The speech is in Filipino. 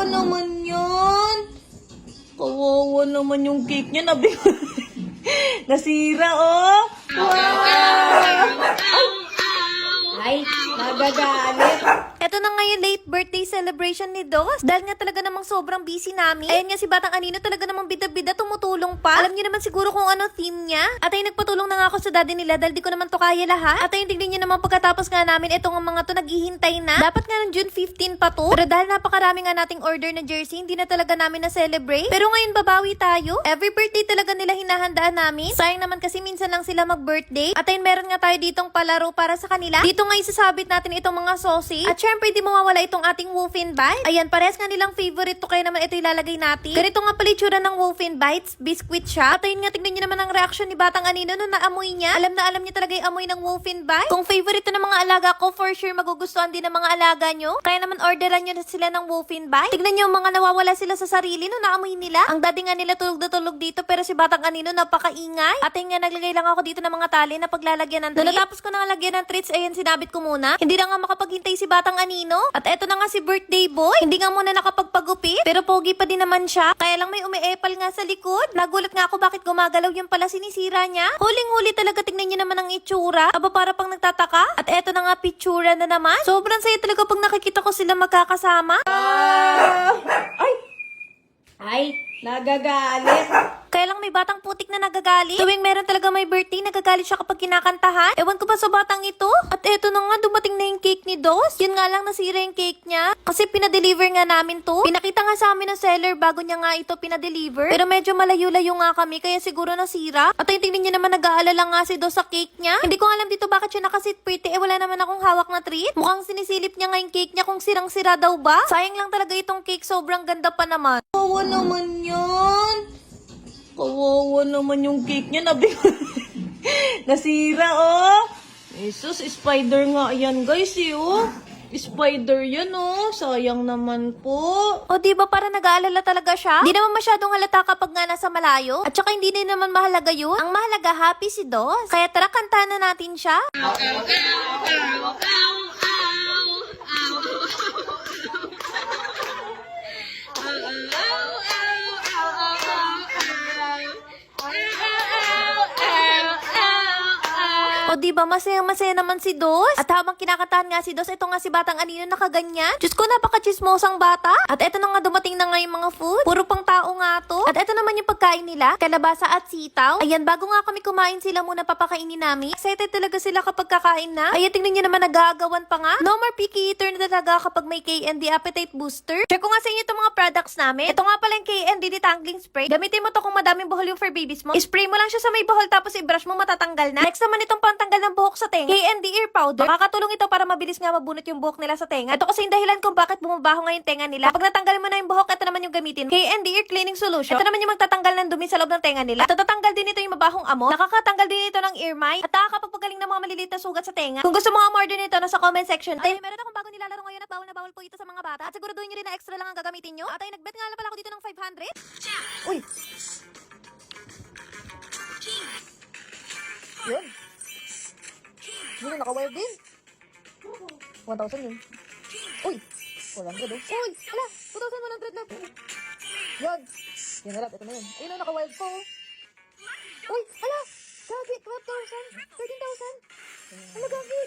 Kawawa naman yan. Kawawa naman yung cake niya. Nabi Nasira, oh. Wow! Ay, nagagalit. Ito na nga late birthday celebration ni Dos. Dahil nga talaga namang sobrang busy namin. Ayan nga si Batang Anino talaga namang bida-bida tumutulong pa. Alam niyo naman siguro kung ano theme niya. At ay nagpatulong na nga ako sa daddy nila dahil di ko naman to kaya lahat. At ay tignan niyo naman pagkatapos nga namin itong mga to naghihintay na. Dapat nga ng June 15 pa to. Pero dahil napakarami nga nating order na jersey, hindi na talaga namin na-celebrate. Pero ngayon babawi tayo. Every birthday talaga nila hinahandaan namin. Sayang naman kasi minsan lang sila mag-birthday. At ayun meron nga tayo ditong palaro para sa kanila. Dito nga isasabit natin itong mga sausage. At syempre di mawawala itong ating Wolfin Bite. Ayan, pares nga nilang favorite to kaya naman ito ilalagay natin. Ganito nga pala itsura ng Wolfin Bites. Biscuit siya. At ayun nga tignan niyo naman ang reaction ni Batang Anino nung naamoy niya. Alam na alam niya talaga yung amoy ng Wolfin Bite. Kung favorite to ng mga alaga ko, for sure magugustuhan din ng mga alaga nyo. Kaya naman orderan nyo na sila ng Wolfin Bite. Tignan yung mga nawawala sila sa sarili nung naamoy nila. Ang daddy nga nila tulog na tulog dito pero si Batang Anino napakaingay. At ayun nga naglagay lang ako dito ng mga tali na paglalagyan ng treats. Nung natapos ko na lagyan ng treats, ayan sinabit ko muna. Hindi na nga makapaghintay si Batang Anino. At eto na nga si birthday boy. Hindi nga muna nakapagpagupit. Pero pogi pa din naman siya. Kaya lang may umiepal nga sa likod. Nagulat nga ako bakit gumagalaw yung pala sinisira niya. Huling-huli talaga tignan niyo naman ang itsura. Aba para pang nagtataka. At eto na nga pitsura na naman. Sobrang saya talaga pag nakikita ko sila magkakasama. Ah! Ay! Ay, nagagalit. Kaya lang may batang putik na nagagalit. Tuwing meron talaga may birthday, nagagalit siya kapag kinakantahan. Ewan ko ba sa batang ito? At eto na nga, dumating na yung cake ni Dos. Yun nga lang, nasira yung cake niya. Kasi pinadeliver nga namin to. Pinakita nga sa amin ng seller bago niya nga ito pinadeliver. Pero medyo malayo-layo nga kami, kaya siguro nasira. At ayun, tingnan niyo naman, nag-aalala nga si Dos sa cake niya. Hindi ko alam dito bakit siya nakasit pretty. Eh, wala naman akong hawak na treat. Mukhang sinisilip niya nga yung cake niya kung sirang-sira daw ba. Sayang lang talaga itong cake, sobrang ganda pa naman. Kawawa naman yan. Kawawa naman yung cake niya. Nabi Nasira, oh. Jesus, spider nga yan, guys, eh, oh. Spider yan, oh. Sayang naman po. O di ba para nag-aalala talaga siya? Di naman masyadong halata kapag nga nasa malayo. At saka hindi din naman mahalaga yun. Ang mahalaga, happy si Dos. Kaya tara, kantahan na natin siya. O di ba masaya-masaya naman si Dos? At habang kinakantahan nga si Dos, ito nga si Batang Anino nakaganyan. Diyos ko, napaka-chismosang bata. At eto na nga dumating na nga yung mga food. Puro pang tao nga to. At eto naman yung pagkain nila, kalabasa at sitaw. Ayan, bago nga kami kumain sila muna papakainin namin. Excited talaga sila kapag kakain na. Ayan, tingnan nyo naman nag-aagawan pa nga. No more picky eater na talaga kapag may KND Appetite Booster. Check ko nga sa inyo itong mga products namin. Ito nga pala yung KND Detangling Spray. Gamitin mo to kung madaming buhol yung fur babies mo. Spray mo lang siya sa may buhol tapos i-brush mo matatanggal na. Next naman itong pantanggal ng buhok sa tenga. KND Ear Powder. Makakatulong ito para mabilis nga mabunot yung buhok nila sa tenga. Ito kasi yung dahilan kung bakit bumabaho nga yung tenga nila. Pag natanggal mo na yung buhok, ito naman yung gamitin. KND Ear Cleaning Solution. Ito naman yung magtatanggal ng dumi sa loob ng tenga nila. At tatatanggal din ito yung mabahong amo. Nakakatanggal din ito ng ear mite. At nakakapagpagaling ng mga maliliit na sugat sa tenga. Kung gusto mo nga order nito, nasa comment section. Ayun, meron akong bago nilalaro ngayon at bawal na bawal po ito sa mga bata. At siguraduhin nyo rin na extra lang ang gagamitin nyo. At ay, nagbet nga pala ako dito ng 500. Uy! Yun. Yun, naka-wild din. 1,000 yun. Uy! 400 oh. Uy! Hala! 2,100 lang. Yun. Yun harap. Ito na yun. Ayun na, naka-wild po. Uy! Hala! Gagi! 12,000? 13,000? Ano gagi?